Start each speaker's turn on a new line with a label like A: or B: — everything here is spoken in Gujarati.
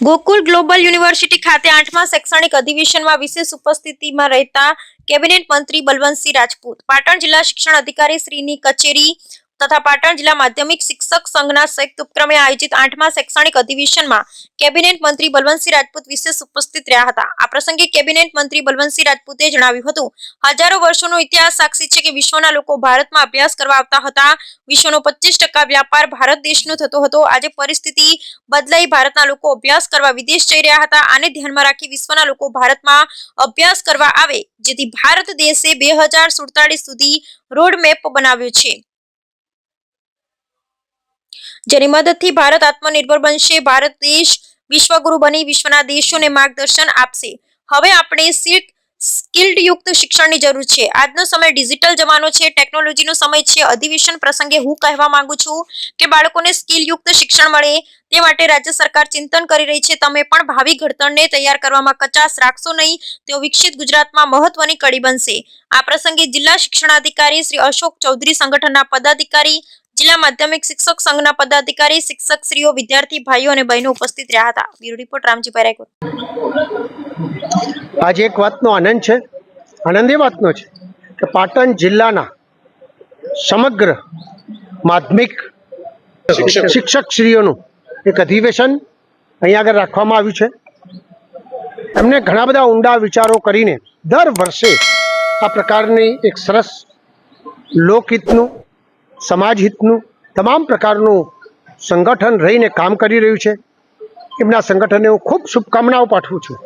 A: ગોકુલ ગ્લોબલ યુનિવર્સિટી ખાતે આઠમા શૈક્ષણિક અધિવેશનમાં વિશેષ ઉપસ્થિતિમાં રહેતા કેબિનેટ મંત્રી બલવંતસિંહ રાજપૂત, પાટણ જિલ્લા શિક્ષણ અધિકારી શ્રીની કચેરી તથા પાટણ જિલ્લા માધ્યમિક શિક્ષક સંઘના સંયુક્ત ઉપક્રમે આયોજિત આઠમા શૈક્ષણિક અધિવેશનમાં કેબિનેટ મંત્રી બલવંતસિંહ રાજપૂત વિશેષ ઉપસ્થિત રહ્યા હતા. આ પ્રસંગે કેબિનેટ મંત્રી બલવંતસિંહ રાજપૂતે જણાવ્યું હતું, હજારો વર્ષોનો ઇતિહાસ સાક્ષી છે કે વિશ્વના લોકો ભારતમાં અભ્યાસ કરવા આવતા હતા. વિશ્વનો પચીસ ટકા વ્યાપાર ભારત દેશનો થતો હતો. આજે પરિસ્થિતિ બદલાઈ ભારતના લોકો અભ્યાસ કરવા વિદેશ જઈ રહ્યા હતા. આને ધ્યાનમાં રાખી વિશ્વના લોકો ભારતમાં અભ્યાસ કરવા આવે, જેથી ભારત દેશે બે હજાર સુડતાલીસ સુધી રોડ મેપ બનાવ્યો છે. જેની મદદથી ભારત આત્મનિર્ભર બનશે, ભારત દેશ વિશ્વગુરુ બની, વિશ્વના દેશોને માર્ગદર્શન આપશે. હવે આપણે સિલ્ક સ્કિલ્ડ યુક્ત શિક્ષણની જરૂર છે. આજનો સમય ડિજિટલ જમાનો છે, ટેકનોલોજીનો સમય છે. અધિવેશન પ્રસંગે હું કહેવા માંગુ છું કે બાળકોને સ્કિલ યુક્ત શિક્ષણ મળે, તે માટે રાજ્ય સરકાર ચિંતન કરી રહી છે. તમે પણ ભાવિ ઘડતરને તૈયાર કરવામાં કચાશ રાખશો નહીં, તેઓ વિકસિત ગુજરાતમાં મહત્વની કડી બનશે. આ પ્રસંગે જિલ્લા શિક્ષણાધિકારી શ્રી અશોક ચૌધરી સંગઠનના પદાધિકારી જિલ્લા માધ્યમિક શિક્ષક સંઘના પદાધિકારી શિક્ષકશ્રીઓ વિદ્યાર્થી ભાઈઓ અને બહેનો ઉપસ્થિત રહ્યા હતા. બ્યુરો રિપોર્ટ રામજીભાઈ રાયકોટ
B: આજે એક વાતનો આનંદ છે. આનંદ એ વાતનો છે કે પાટણ જિલ્લાના સમગ્ર માધ્યમિક શિક્ષકશ્રીઓનું એક અધિવેશન અહીંયા આગળ રાખવામાં આવ્યું છે. એમને ઘણા બધા ઊંડા વિચારો કરીને દર વર્ષે આ પ્રકારની એક સરસ લોકહિતનું સમાજહિતનું તમામ પ્રકારનું સંગઠન રહીને કામ કરી રહ્યું છે. એમના સંગઠનને હું ખૂબ શુભકામનાઓ પાઠવું છું.